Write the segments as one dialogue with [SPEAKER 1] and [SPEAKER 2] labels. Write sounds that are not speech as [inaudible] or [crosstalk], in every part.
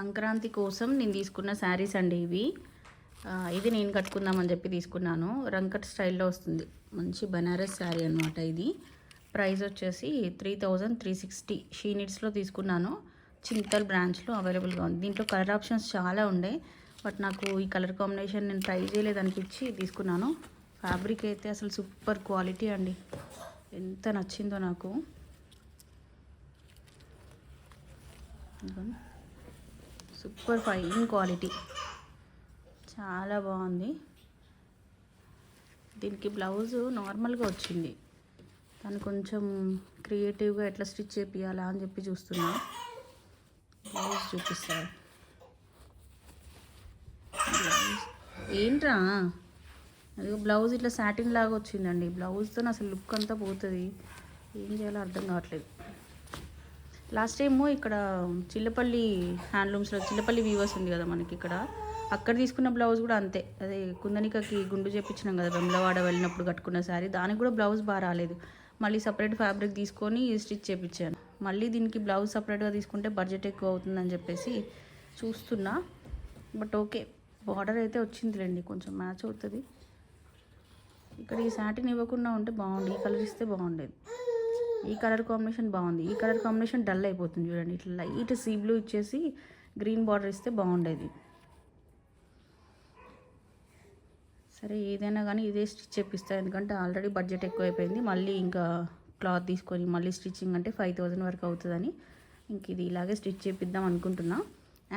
[SPEAKER 1] సంక్రాంతి కోసం నేను తీసుకున్న శారీస్ అండి ఇవి. ఇది నేను కట్టుకుందామని చెప్పి తీసుకున్నాను. రంకట్ స్టైల్లో వస్తుంది. మంచి బనారస్ శారీ అనమాట ఇది. ప్రైస్ వచ్చేసి త్రీ థౌజండ్ త్రీ సిక్స్టీ. షీనిట్స్లో తీసుకున్నాను. చింతల్ బ్రాంచ్లో అవైలబుల్గా ఉంది. దీంట్లో కలర్ ఆప్షన్స్ చాలా ఉండే. బట్ నాకు ఈ కలర్ కాంబినేషన్ నేను ట్రై చేయలేదు అనిపించి తీసుకున్నాను. ఫ్యాబ్రిక్ అయితే అసలు సూపర్ క్వాలిటీ అండి. ఎంత నచ్చిందో నాకు. Super fine quality. చాలా బాగుంది. దీనికి బ్లౌజ్ నార్మల్గా వచ్చింది. దాన్ని కొంచెం క్రియేటివ్గా ఎట్లా స్టిచ్ చేపియాలా అని చెప్పి చూస్తున్నా. బ్లౌజ్ చూపిస్తారు ఏంట్రా? అది బ్లౌజ్ ఇట్లా సాటిన్ లాగా వచ్చిందండి. బ్లౌజ్తో అసలు లుక్ అంతా పోతుంది. ఏం చేయాలో అర్థం కావట్లేదు. లాస్ట్ టైము ఇక్కడ చిల్లపల్లి హ్యాండ్లూమ్స్లో చిల్లపల్లి వీవర్స్ ఉంది కదా మనకి ఇక్కడ. అక్కడ తీసుకున్న బ్లౌజ్ కూడా అంతే. అదే కుందనికకి గుండు చేపించినాం కదా వెమ్లవాడ వెళ్ళినప్పుడు కట్టుకున్న శారీ. దానికి కూడా బ్లౌజ్ బాగా రాలేదు. మళ్ళీ సపరేట్ ఫ్యాబ్రిక్ తీసుకొని స్టిచ్ చేపించాను మళ్ళీ దీనికి బ్లౌజ్ సపరేట్గా తీసుకుంటే బడ్జెట్ ఎక్కువ అవుతుందని చెప్పేసి చూస్తున్నా. బట్ ఓకే బార్డర్ అయితే వచ్చిందిలేండి. కొంచెం మ్యాచ్ అవుతుంది. ఇక్కడ ఈ శాటిన్ ఇవ్వకుండా ఉంటే బాగుంది ఈ కలర్ ఇస్తే బాగుండేది. ఈ కలర్ కాంబినేషన్ బాగుంది. ఈ కలర్ కాంబినేషన్ డల్ అయిపోతుంది చూడండి. ఇట్లా లైట్ సీ బ్లూ ఇచ్చేసి గ్రీన్ బార్డర్ ఇస్తే బాగుండేది. సరే ఏదైనా కానీ ఇదే స్టిచ్ చేపిస్తా. ఎందుకంటే ఆల్రెడీ బడ్జెట్ ఎక్కువ అయిపోయింది మళ్ళీ ఇంకా క్లాత్ తీసుకొని మళ్ళీ స్టిచ్చింగ్ అంటే ఫైవ్ థౌజండ్ వరకు అవుతుందని ఇంక ఇది ఇలాగే స్టిచ్ చేపిద్దాం అనుకుంటున్నా.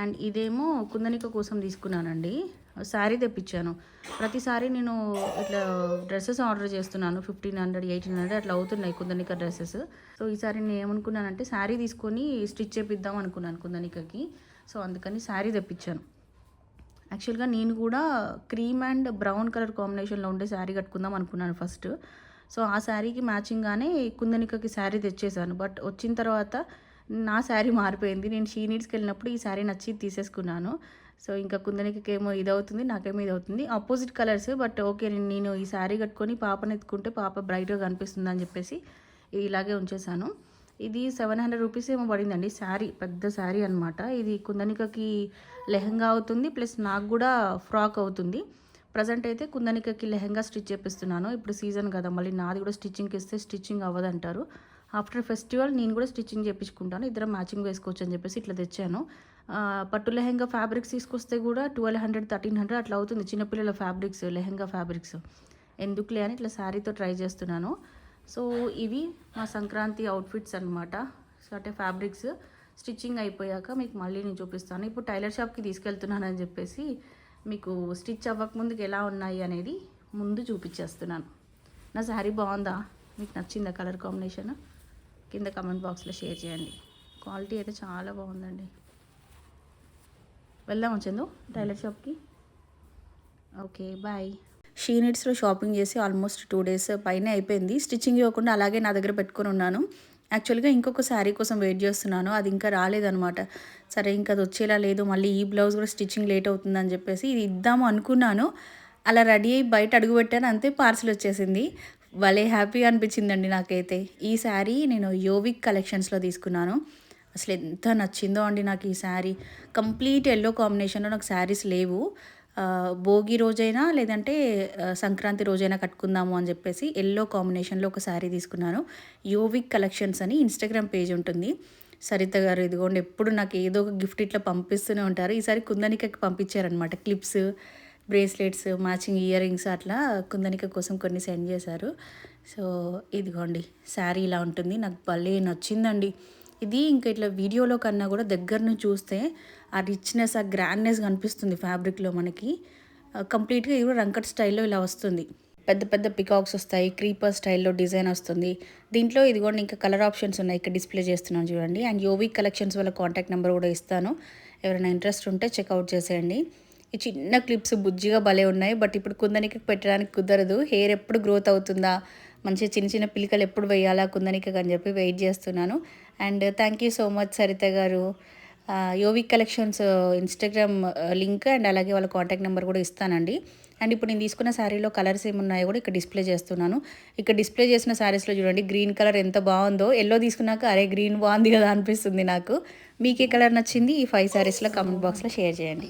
[SPEAKER 1] అండ్ ఇదేమో కుందనిక కోసం తీసుకున్నానండి. శారీ తెప్పించాను. ప్రతిసారి నేను ఇట్లా డ్రెస్సెస్ ఆర్డర్ చేస్తున్నాను. ఫిఫ్టీన్ హండ్రెడ్ ఎయిటీన్ హండ్రెడ్ అట్లా అవుతున్నాయి కుందనిక డ్రెస్సెస్. సో ఈసారి నేను ఏమనుకున్నానంటే శారీ తీసుకొని స్టిచ్ చేపిద్దాం అనుకున్నాను కుందనికకి. సో అందుకని శారీ తెప్పించాను. యాక్చువల్గా నేను కూడా క్రీమ్ అండ్ బ్రౌన్ కలర్ కాంబినేషన్లో ఉండే శారీ కట్టుకుందాం అనుకున్నాను ఫస్ట్. సో ఆ శారీకి మ్యాచింగ్గానే కుందనికకి శారీ తెచ్చేసాను బట్ వచ్చిన తర్వాత నా శారీ మారిపోయింది. నేను షీనీడ్స్కి వెళ్ళినప్పుడు ఈ శారీ నచ్చి తీసేసుకున్నాను. సో ఇంకా కుందనికకి ఏమో ఇది అవుతుంది నాకేమో ఇది అవుతుంది ఆపోజిట్ కలర్స్ బట్ ఓకే నేను నేను ఈ శారీ కట్టుకొని పాపను ఎత్తుకుంటే పాప బ్రైట్గా కనిపిస్తుంది అని చెప్పేసి ఇది ఇలాగే ఉంచేసాను ఇది సెవెన్ హండ్రెడ్ రూపీస్ ఏమో పడిందండి శారీ పెద్ద శారీ అనమాట ఇది కుందనికకి లెహంగా అవుతుంది ప్లస్ నాకు కూడా ఫ్రాక్ అవుతుంది. ప్రజెంట్ అయితే కుందనికకి లెహంగా స్టిచ్ చేపిస్తున్నాను. ఇప్పుడు సీజన్ కదా మళ్ళీ నాది కూడా స్టిచ్చింగ్కి ఇస్తే స్టిచ్చింగ్ అవ్వదంటారు. ఆఫ్టర్ ఫెస్టివల్ నేను కూడా స్టిచ్చింగ్ చేపించుకుంటాను ఇద్దరం మ్యాచింగ్ వేసుకోవచ్చు అని చెప్పేసి ఇట్లా తెచ్చాను. పట్టు లెహెంగా ఫ్యాబ్రిక్స్ తీసుకొస్తే కూడా ట్వెల్వ్ హండ్రెడ్ థర్టీన్ హండ్రెడ్ అట్లా అవుతుంది. చిన్నపిల్లల ఫ్యాబ్రిక్స్ లెహంగా ఫ్యాబ్రిక్స్. ఎందుకులే అని ఇట్లా శారీతో ట్రై చేస్తున్నాను. సో ఇవి మా సంక్రాంతి అవుట్ఫిట్స్ అనమాట సో అంటే ఫ్యాబ్రిక్స్ స్టిచ్చింగ్ అయిపోయాక మీకు మళ్ళీ నేను చూపిస్తాను. ఇప్పుడు టైలర్ షాప్కి తీసుకెళ్తున్నాను అని చెప్పేసి మీకు స్టిచ్ అవ్వకముందుకు ఎలా ఉన్నాయి అనేది ముందు చూపించేస్తున్నాను. నా శారీ బాగుందా? మీకు నచ్చిందా కలర్ కాంబినేషన్? కింద కమెంట్ బాక్స్లో షేర్ చేయండి. క్వాలిటీ అయితే చాలా బాగుందండి. వెళ్దాం చందు? టైలర్ షాప్కి? Okay bye. షీ నీడ్స్లో షాపింగ్ చేసి ఆల్మోస్ట్ టూ డేస్ పైన అయిపోయింది. స్టిచ్చింగ్ ఇవ్వకుండా అలాగే నా దగ్గర పెట్టుకుని ఉన్నాను. యాక్చువల్గా ఇంకొక శారీ కోసం వెయిట్ చేస్తున్నాను. అది ఇంకా రాలేదనమాట సరే ఇంకా అది వచ్చేలా లేదు. మళ్ళీ ఈ బ్లౌజ్ కూడా స్టిచ్చింగ్ లేట్ అవుతుందని చెప్పేసి ఇది ఇద్దాము అనుకున్నాను. అలా రెడీ అయ్యి బయట అడుగుపెట్టాను అంతే పార్సిల్ వచ్చేసింది. భలే హ్యాపీగా అనిపించిందండి నాకైతే. ఈ శారీ నేను యోవిక్ కలెక్షన్స్లో తీసుకున్నాను. అసలు ఎంత నచ్చిందో అండి నాకు ఈ శారీ. కంప్లీట్ ఎల్లో కాంబినేషన్లో నాకు శారీస్ లేవు. భోగి రోజైనా లేదంటే సంక్రాంతి రోజైనా కట్టుకుందాము అని చెప్పేసి ఎల్లో కాంబినేషన్లో ఒక శారీ తీసుకున్నాను. యోవిక్ కలెక్షన్స్ అని ఇన్స్టాగ్రామ్ పేజ్ ఉంటుంది. సరిత గారు ఇదిగోండి ఎప్పుడు నాకు ఏదో ఒక గిఫ్ట్ ఇట్లా పంపిస్తూనే ఉంటారు. ఈసారి కుందనికకి పంపించారనమాట clips bracelets matching ear rings అట్లా కుందనిక కోసం కొన్ని సెండ్ చేశారు. సో ఇదిగోండి శారీ ఇలా ఉంటుంది. నాకు భలే నచ్చిందండి. ఇది ఇంకా ఇట్లా వీడియోలో కన్నా కూడా దగ్గర నుంచి చూస్తే ఆ రిచ్నెస్ ఆ గ్రాండ్నెస్ కనిపిస్తుంది ఫ్యాబ్రిక్లో మనకి. కంప్లీట్గా ఇది రంకట్ స్టైల్లో ఇలా వస్తుంది. పెద్ద పెద్ద పికాక్స్ వస్తాయి క్రీపర్ స్టైల్లో డిజైన్ వస్తుంది. దీంట్లో ఇదిగోండి ఇంకా కలర్ ఆప్షన్స్ ఉన్నాయి ఇక్కడ డిస్ప్లే చేస్తున్నాను చూడండి. అండ్ యోవి కలెక్షన్స్ వాళ్ళ కాంటాక్ట్ నెంబర్ కూడా ఇస్తాను. ఎవరైనా ఇంట్రెస్ట్ ఉంటే చెక్అవుట్ చేసేయండి. ఈ చిన్న క్లిప్స్ బుజ్జిగా భలే ఉన్నాయి. బట్ ఇప్పుడు కుందనికి పెట్టడానికి కుదరదు. హెయిర్ ఎప్పుడు గ్రోత్ అవుతుందా? మంచి చిన్న చిన్న పిలికలు ఎప్పుడు వేయాలా కుందనికకి అని చెప్పి వెయిట్ చేస్తున్నాను. And thank you so much Saritha garu. Yovik collections Instagram link and అలాగే వాళ్ళ కాంటాక్ట్ నెంబర్ కూడా ఇస్తానండి. అండ్ ఇప్పుడు నేను తీసుకున్న శారీలో కలర్స్ ఏమున్నాయో కూడా ఇక్కడ డిస్ప్లే చేస్తున్నాను. ఇక్కడ డిస్ప్లే చేసిన శారీస్లో చూడండి గ్రీన్ కలర్ ఎంత బాగుందో. ఎల్లో తీసుకున్నాక అరే గ్రీన్ బాగుంది కదా అనిపిస్తుంది నాకు. మీకు ఏ కలర్ నచ్చింది? ఈ ఫైవ్ శారీస్లో కమెంట్ బాక్స్లో షేర్ చేయండి.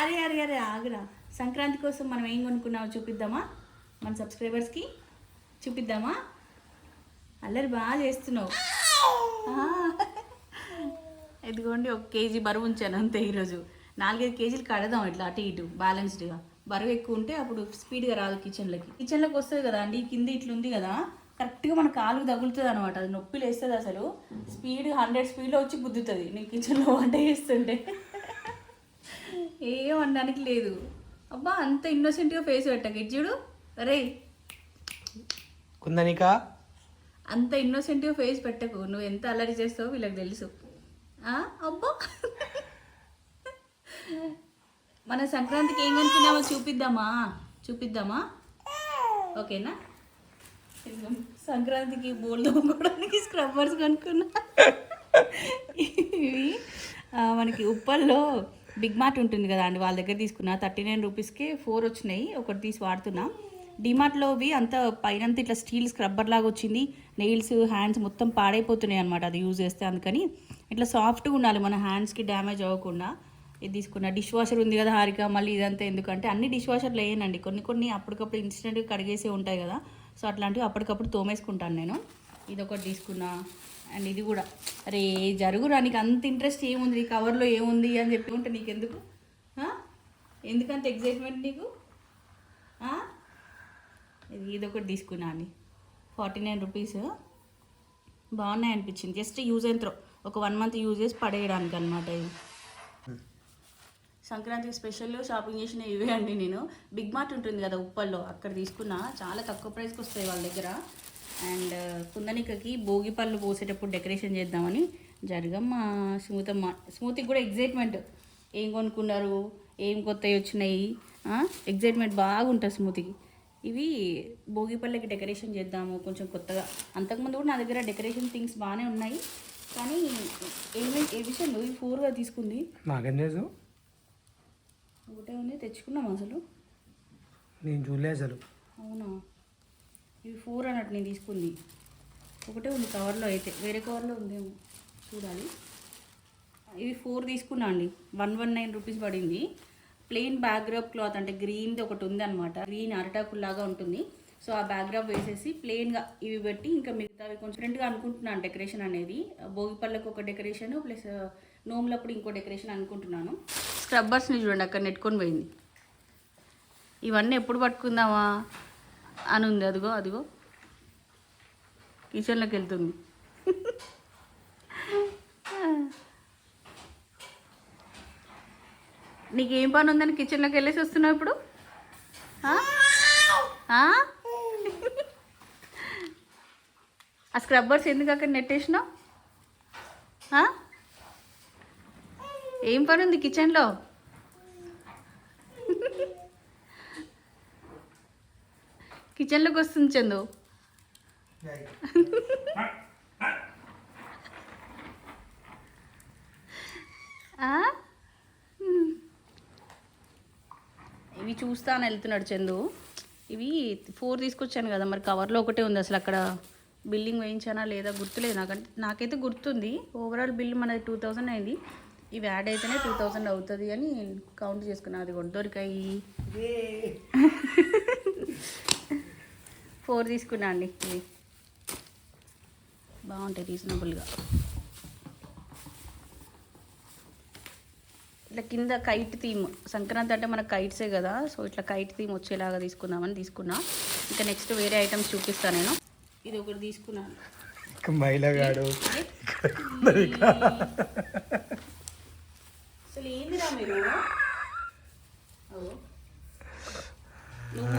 [SPEAKER 1] అరే అరే అరే ఆగురా. సంక్రాంతి కోసం మనం ఏం కొనుక్కున్నామో చూపిద్దామా? మన సబ్స్క్రైబర్స్కి చూపిద్దామా? అల్లరి బాగా చేస్తున్నావు. ఆ. ఇదిగోండి ఒక కేజీ బరువు ఉంచాను అంతే ఈరోజు. నాలుగైదు కేజీలు కడదాం ఇట్లా అటు ఇటు బ్యాలెన్స్డ్గా బరువు ఎక్కువ ఉంటే అప్పుడు స్పీడ్గా రాదు కిచెన్లోకి కిచెన్లోకి వస్తుంది కదా అండి కింద ఇట్లా ఉంది కదా కరెక్ట్గా మన కాలుకు తగులుతుంది అనమాట అది నొప్పి లేస్తుంది అసలు. స్పీడ్ హండ్రెడ్ స్పీడ్లో వచ్చి గుద్దుతుంది. నేను కిచెన్లో వంట చేస్తుంటే. ఏం అనడానికి లేదు. అబ్బా అంత ఇన్నోసెంట్గా ఫేస్ పెట్టక. ఇది చూడు. అరే
[SPEAKER 2] కుందనిక.
[SPEAKER 1] అంత ఇన్నోసెంట్గా ఫేస్ పెట్టకు. నువ్వు ఎంత అల్లరి చేస్తావో వీళ్ళకి తెలుసు. అబ్బో అబ్బా. మన సంక్రాంతికి ఏం కనుక్కున్నామో చూపిద్దామా? చూపిద్దామా? ఓకేనా? సంక్రాంతికి బోల్డ్ తోముకోవడానికి స్క్రబ్బర్స్ కనుక్కున్నా. ఇవి మనకి ఉప్పల్లో బిగ్ మార్ట్ ఉంటుంది కదా అండి వాళ్ళ దగ్గర తీసుకున్నా. థర్టీ నైన్ రూపీస్కి ఫోర్ వచ్చినాయి. ఒకటి తీసి వాడుతున్నా. డిమార్ట్లోవి అంత పైనంత ఇట్లా స్టీల్ స్క్రబ్బర్ లాగా వచ్చింది. నెయిల్స్ హ్యాండ్స్ మొత్తం పాడైపోతున్నాయి అనమాట అది యూజ్ చేస్తే అందుకని. ఇట్లా సాఫ్ట్గా ఉండాలి మన హ్యాండ్స్కి డ్యామేజ్ అవ్వకుండా. ఇది తీసుకున్న డిష్ వాషర్ ఉంది కదా హారిక మళ్ళీ ఇదంతా ఎందుకంటే అన్ని డిష్ వాషర్లు వేయనండి కొన్ని కొన్ని అప్పటికప్పుడు ఇన్స్టెంట్గా కడిగేసే ఉంటాయి కదా. సో అట్లాంటివి అప్పటికప్పుడు తోమేసుకుంటాను నేను. ఇది ఒకటి తీసుకున్నా. అండ్ ఇది కూడా. అరే జరుగురా నీకు అంత ఇంట్రెస్ట్ ఏముంది? నీ కవర్లో ఏముంది అని చెప్పి ఉంటే నీకు ఎందుకు ఎందుకంత ఎగ్జైట్మెంట్ నీకు? ఆ? ఇది ఇది ఒకటి తీసుకున్నాను అండి. Forty nine rupees. బాగున్నాయి అనిపించింది. జస్ట్ యూజ్ అయిన త్రో. ఒక వన్ మంత్ యూజ్ చేసి పడేయడానికి అనమాట ఇది. సంక్రాంతికి స్పెషల్ షాపింగ్ చేసిన ఇవే అండి నేను. బిగ్ మార్ట్ ఉంటుంది కదా ఉప్పల్లో అక్కడ తీసుకున్నా. చాలా తక్కువ ప్రైస్కి వస్తాయి వాళ్ళ దగ్గర. అండ్ కుందనికకి భోగి పళ్ళు పోసేటప్పుడు డెకరేషన్ చేద్దామని జరగమ్మ స్మూతమ్మ స్మూతికి కూడా ఎగ్జైట్మెంట్ ఏం కొనుక్కున్నారు? ఏం కొత్తవి వచ్చినాయి? ఎగ్జైట్మెంట్ బాగుంటుంది స్మూతికి. ఇవి భోగి పళ్ళకి డెకరేషన్ చేద్దాము. కొంచెం కొత్తగా అంతకుముందు కూడా నా దగ్గర డెకరేషన్ థింగ్స్ బాగానే ఉన్నాయి. కానీ ఏమి ఏ విషయం ఈ ఫోర్గా తీసుకుంది.
[SPEAKER 2] నాకేం తెలుసు
[SPEAKER 1] ఒకటే ఉంది తెచ్చుకున్నాం అసలు.
[SPEAKER 2] నేను చూడలే అసలు.
[SPEAKER 1] అవునా? ఇవి ఫోర్ అన్నట్టు నేను తీసుకుంది. ఒకటే ఉంది కవర్లో అయితే. వేరే కవర్లో ఉందేమో. చూడాలి. ఇవి ఫోర్ తీసుకున్నా అండి. వన్ వన్ నైన్ రూపీస్ పడింది. ప్లెయిన్ బ్యాక్గ్రాప్ క్లాత్ అంటే గ్రీన్ది ఒకటి ఉంది అనమాట గ్రీన్ అరటాకుల్లాగా ఉంటుంది. సో ఆ బ్యాక్గ్రాప్ వేసేసి ప్లెయిన్గా ఇవి పెట్టి ఇంకా మిగతావి కొంచెం డిఫరెంట్గా అనుకుంటున్నాను డెకరేషన్ అనేది. భోగి పళ్ళకు ఒక డెకరేషన్ ప్లస్ నోములప్పుడు ఇంకో డెకరేషన్ అనుకుంటున్నాను. స్క్రబ్బర్స్ని చూడండి అక్కడ నెట్టుకొని పోయింది. ఇవన్నీ ఎప్పుడు పట్టుకుందామా అని ఉంది అదిగో అదిగో. కిచెన్లోకి వెళ్తుంది. నీకు ఏం పని ఉందని కిచెన్లోకి వెళ్ళేసి వస్తున్నావు ఇప్పుడు? ఆ? స్క్రబ్బర్స్ ఎందుకు అక్కడ నెట్టేసినావు? ఏం పని ఉంది కిచెన్లో? కిచెన్లోకి వస్తుంది చందు. ఆ? ఇవి చూస్తాను వెళ్తున్నాడు చందు. ఇవి ఫోర్ తీసుకొచ్చాను కదా మరి కవర్లో ఒకటే ఉంది అసలు అక్కడ బిల్లింగ్ వేయించానా లేదా గుర్తులేదు నాకంటే. నాకైతే గుర్తుంది ఓవరాల్ బిల్ మనది టూ థౌజండ్ అయింది. ఇవి యాడ్ అయితేనే టూ థౌజండ్ అవుతుంది అని కౌంట్ చేసుకున్నాను అది దొరికాయి. [laughs] ఫోర్ తీసుకున్నా అండి ఇవి. బాగుంటాయి రీజనబుల్గా ఇట్లా కింద కైట్ థీమ్ సంక్రాంతి అంటే మనకు కైట్సే కదా సో ఇట్లా కైట్ థీమ్ వచ్చేలాగా తీసుకుందామని తీసుకున్నా. ఇంకా నెక్స్ట్ వేరే ఐటమ్స్ చూపిస్తాను నేను. ఇది ఒకటి తీసుకున్నాను.
[SPEAKER 2] మైలగాడు
[SPEAKER 1] అసలు ఏందిరా మీరు. నువ్వు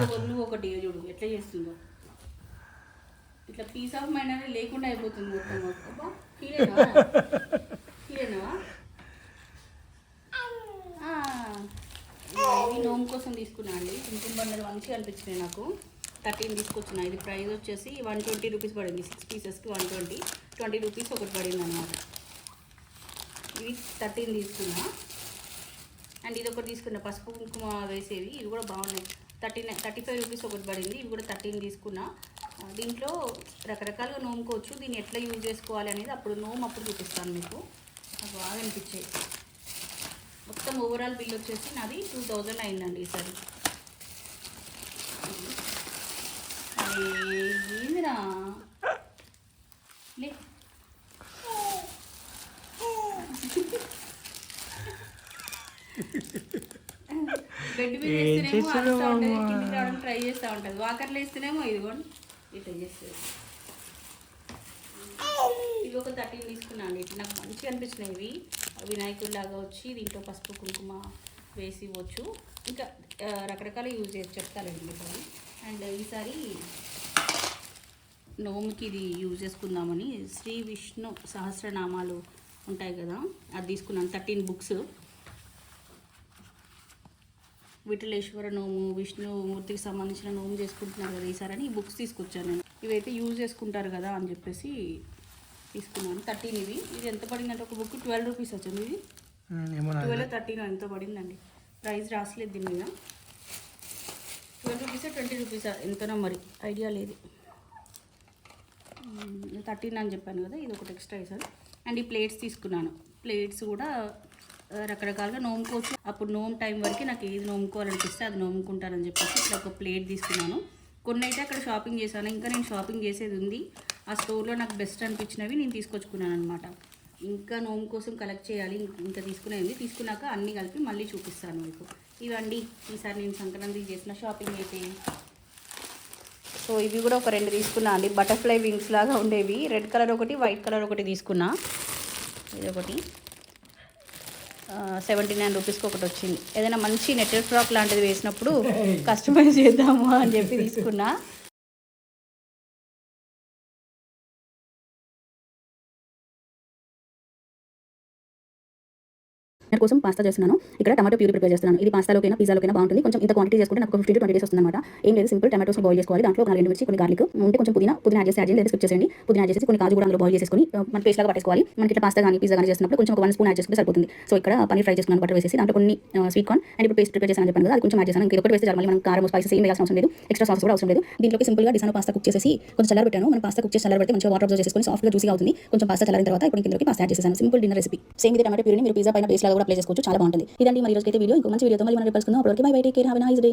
[SPEAKER 1] ఒక- నువ్వు ఒకటి చూడు ఎట్లా చేస్తుందో. ఇట్లా పీస్ ఆఫ్ మైండ్ అనేది లేకుండా అయిపోతుంది మొత్తం అబ్బా, ఫీలేనా ఫీలేనా ఆ, ఇవి నోమ్ కోసం తీసుకున్నా అండి కుంకుమ బండలు మంచిగా అనిపించినాయి నాకు. థర్టీన్ తీసుకొచ్చిన ఇది ప్రైస్ వచ్చేసి వన్ ట్వంటీ రూపీస్ పడింది. సిక్స్ పీసెస్కి వన్ ట్వంటీ. ట్వంటీ రూపీస్ ఒకటి పడింది అనమాట ఇవి థర్టీన్ తీసుకున్నా. అండ్ ఇది ఒకటి తీసుకున్న. పసుపు కుంకుమ వేసేవి ఇవి కూడా బాగున్నాయి థర్టీ థర్టీ ఫైవ్ రూపీస్ ఒకటి పడింది. ఇవి కూడా థర్టీన్ తీసుకున్నా. దీంట్లో రకరకాలుగా నోముకోవచ్చు. దీన్ని ఎట్లా యూజ్ చేసుకోవాలి అనేది అప్పుడు నోము అప్పుడు చూపిస్తాను మీకు. నాకు బాగా అనిపించేది మొత్తం ఓవరాల్ బిల్ వచ్చేసి నాది టూ థౌజండ్ అయిందండి ఈసారి ఏందిరా? లే. బెడ్ మీద వేస్తేనేమో అరుస్తా ఉంటుంది? కిందికి రావడం ట్రై చేస్తూ ఉంటుంది. వాకర్లు వేస్తేనేమో ఇదిగోండి ఇట్లా చేస్తుంది. ఇవి ఒక థర్టీన్ తీసుకున్నాను ఇవి నాకు మంచిగా అనిపించినాయి ఇవి. వినాయకుడిలాగా వచ్చి దీంట్లో పసుపు కుంకుమ వేసి ఇవ్వచ్చు. ఇంకా రకరకాల యూజ్ చేసి చెప్తారండి మీకు అండ్ ఈసారి నోముకి ఇది యూజ్ చేసుకుందామని శ్రీ విష్ణు సహస్రనామాలు ఉంటాయి కదా అది తీసుకున్నాను. Thirteen books. విఠలేశ్వర నోము విష్ణుమూర్తికి సంబంధించిన నోము చేసుకుంటున్నారు కదా ఈసారి ఈ బుక్స్ తీసుకొచ్చాను నేను. ఇవైతే యూజ్ చేసుకుంటారు కదా అని చెప్పేసి తీసుకున్నాను. థర్టీన్ ఇవి. ఇది ఎంత పడిందంటే ఒక బుక్ ట్వెల్వ్ రూపీస్ వచ్చింది ఇది. ట్వెల్వ్ థర్టీన్ ఎంత పడిందండి? ప్రైస్ రాసలేదు దీని మీద. ట్వెల్వ్ రూపీసా ట్వంటీ రూపీసా ఎంతనో మరి. ఐడియా లేదు. థర్టీన్ అని చెప్పాను కదా ఇది ఒకటి ఎక్స్ట్రా వేసాను అండ్ ఈ ప్లేట్స్ తీసుకున్నాను. ప్లేట్స్ కూడా రకరకాలుగా నోముకోవచ్చు. అప్పుడు నోమ్ టైం వరకు నాకు ఏది నోముకోవాలనిపిస్తే అది నోముకుంటానని చెప్పేసి ఇట్లా ఒక ప్లేట్ తీసుకున్నాను. కొన్ని అయితే అక్కడ షాపింగ్ చేశాను. ఇంకా నేను షాపింగ్ చేసేది ఉంది. ఆ స్టోర్లో నాకు బెస్ట్ అనిపించినవి నేను తీసుకొచ్చుకున్నాను అనమాట ఇంకా నోము కోసం కలెక్ట్ చేయాలి ఇంక- తీసుకునేది తీసుకున్నాక అన్నీ కలిపి మళ్ళీ చూపిస్తాను మీకు. ఇవండి ఈసారి నేను సంక్రాంతికి చేసిన షాపింగ్ అయితే. సో ఇవి కూడా ఒక రెండు తీసుకున్నా అండి. బటర్ఫ్లై వింగ్స్ లాగా ఉండేవి. రెడ్ కలర్ ఒకటి వైట్ కలర్ ఒకటి తీసుకున్నా. ఇది ఒకటి. సెవెంటీ నైన్ రూపీస్కి ఒకటి వచ్చింది. ఏదైనా మంచి నెట్టెడ్ ఫ్రాక్ లాంటిది వేసినప్పుడు కస్టమైజ్ చేద్దాము అని చెప్పి తీసుకున్నా.
[SPEAKER 3] డిన్నర్ కోసం పాస్తా చేస్తున్నాను. ఇక్కడ టమాటో ప్యూరీ ప్రిపేర్ చేస్తున్నాను. ఇది పాస్తాలోకైనా పిజ్జాలోకైనా బాగుంటుంది. కొంచెం ఇంత క్వాంటిటీ చేసుకుంటే నాకు ఫిఫ్టీ టు ట్వంటీ డేస్ వస్తుందన్నమాట. ఏం లేదు సింపుల్ టమాటోస్ బాయిల్ చేసుకోవాలి. దాంట్లో ఒక నాలుగు మిర్చి కొన్ని గార్లిక్ ఉంటే కొంచెం పుదీనా పుదీనా యాడ్ చేసి యాడ్ చేసి లేదా స్కిప్ చేసేయండి. పుదీనా యాడ్ చేసి కొన్ని కాజు కూడా అందులో బాయిల్ చేసుకొని మన పేస్ట్ లాగా పట్టేసుకోవాలి. మనకి ఇట్లా పాస్తా కానీ పిజ్జా కానీ చేసినప్పుడు కొంచెం ఒక వన్ స్పూన్ యాడ్ చేసుకుంటే సరిపోతుంది. సో ఇక్కడ పనీర్ ఫ్రై చేసుకున్నాను బటర్ వేసేసి. దాంట్లో కొన్ని స్వీట్ కార్న్ అండ్ ఇప్పుడు పేస్ట్ ప్రిపేర్ చేసాను చెప్పాను కదా అది కొంచెం యాడ్ చేశాను. ఇంకొకటి వేస్తే చాలు. మళ్ళీ మనం కారం స్పైసెస్ ఏం వేయాల్సిన అవసరం లేదు. ఎక్స్ట్రా సాస్ కూడా అవసరం లేదు. దీంట్లోకి సింపుల్గా డిసాను పాస్తా కుక్ చేసేసి కొంచెం చల్లారి పెట్టాను. మనం పాస్తా కుక్ చేసి చల్లారి పెడితే మంచిగా వాటర్ అబ్జర్వ్ చేసుకొని సాఫ్ట్గా జ్యూసీగా అవుతుంది. కొంచెం పాస్తా చల్లారిన తర్వాత ఇప్పుడు ఇందులోకి పాస్తా యాడ్ చేసేసాను. సింపుల్ డిన్నర్ రెసిపీ సేమ్ ఇది టమాటో ప్యూరీని మీరు పిజ్జా పైన పేస్ట్ లాగా కూడా అప్లై చేసుకోవచ్చు. చాలా బాగుంటుంది. ఇదండి మరి రోజు అయితే వీడియో. ఇంకో మంచి వీడియోతో మళ్ళీ మనం కలుసుకుందాం. అప్పటివరకు bye bye take care have nice day